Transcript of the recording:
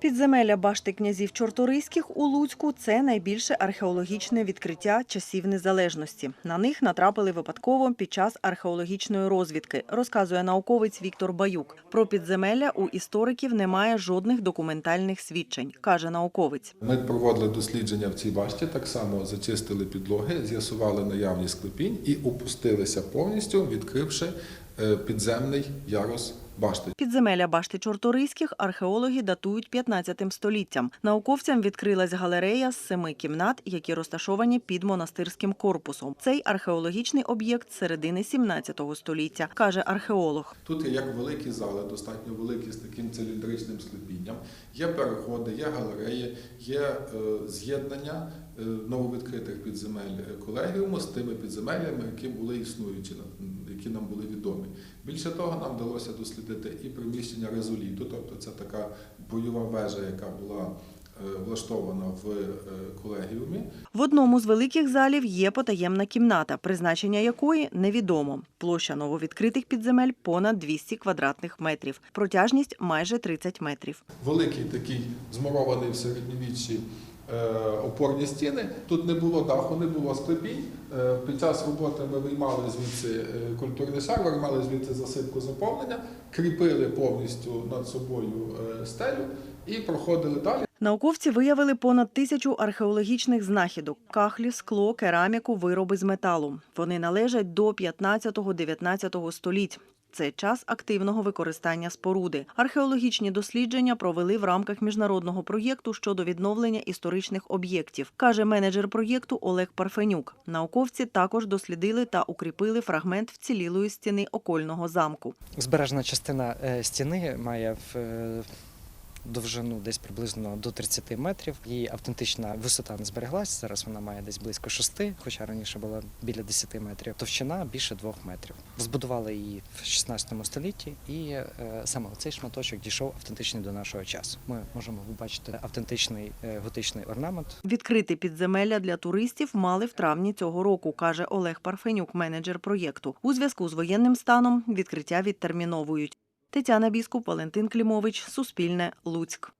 Підземелля башти князів Чорторийських у Луцьку – це найбільше археологічне відкриття часів незалежності. На них натрапили випадково під час археологічної розвідки, розказує науковець Віктор Баюк. Про підземелля у істориків немає жодних документальних свідчень, каже науковець. Ми проводили дослідження в цій башті, так само зачистили підлоги, з'ясували наявність склепінь і опустилися повністю, відкривши е, підземний ярус башти. Підземелля башти Чорторийських археологи датують 15 століттям. Науковцям відкрилась галерея з семи кімнат, які розташовані під монастирським корпусом. Цей археологічний об'єкт середини 17 століття, каже археолог. Тут є як великі зали, достатньо великі з таким циліндричним склепінням. Є переходи, є галереї, є е, з'єднання е, нововідкритих підземель колегіуму з тими підземеллями, які були існуючі, на- які нам були відомі. Більше того, нам вдалося дослідити і приміщення резоліту, тобто це така бойова вежа, яка була е, влаштована в е, колегіумі. В одному з великих залів є потаємна кімната, призначення якої невідомо. Площа нововідкритих підземель понад 200 квадратних метрів, протяжність майже 30 метрів. великий такий змурований в середньовіччі опорні стіни. Тут не було даху, не було склепінь. Е, Під час роботи ми виймали звідси е, культурний шар, виймали звідси засипку заповнення, кріпили повністю над собою е, стелю і проходили далі. Науковці виявили понад тисячу археологічних знахідок: кахлі, скло, кераміку, вироби з металу. Вони належать до 15-19 століть. Це час активного використання споруди. Археологічні дослідження провели в рамках міжнародного проєкту щодо відновлення історичних об'єктів, каже менеджер проєкту Олег Парфенюк. Науковці також дослідили та укріпили фрагмент вцілілої стіни окольного замку. Збережна частина е, стіни має в е, довжину десь приблизно до 30 метрів. Її автентична висота не збереглась. Зараз вона має десь близько 6, хоча раніше була біля 10 метрів. Товщина більше 2 метрів. Збудували її в 16 столітті, і е, саме цей шматочок дійшов автентичний до нашого часу. Ми можемо побачити автентичний е, готичний орнамент. Відкрити підземелля для туристів мали в травні цього року, каже Олег Парфенюк, менеджер проєкту. У зв'язку з воєнним станом відкриття відтерміновують. Тетяна Біскуп, Валентин Клімович, Суспільне, Луцьк.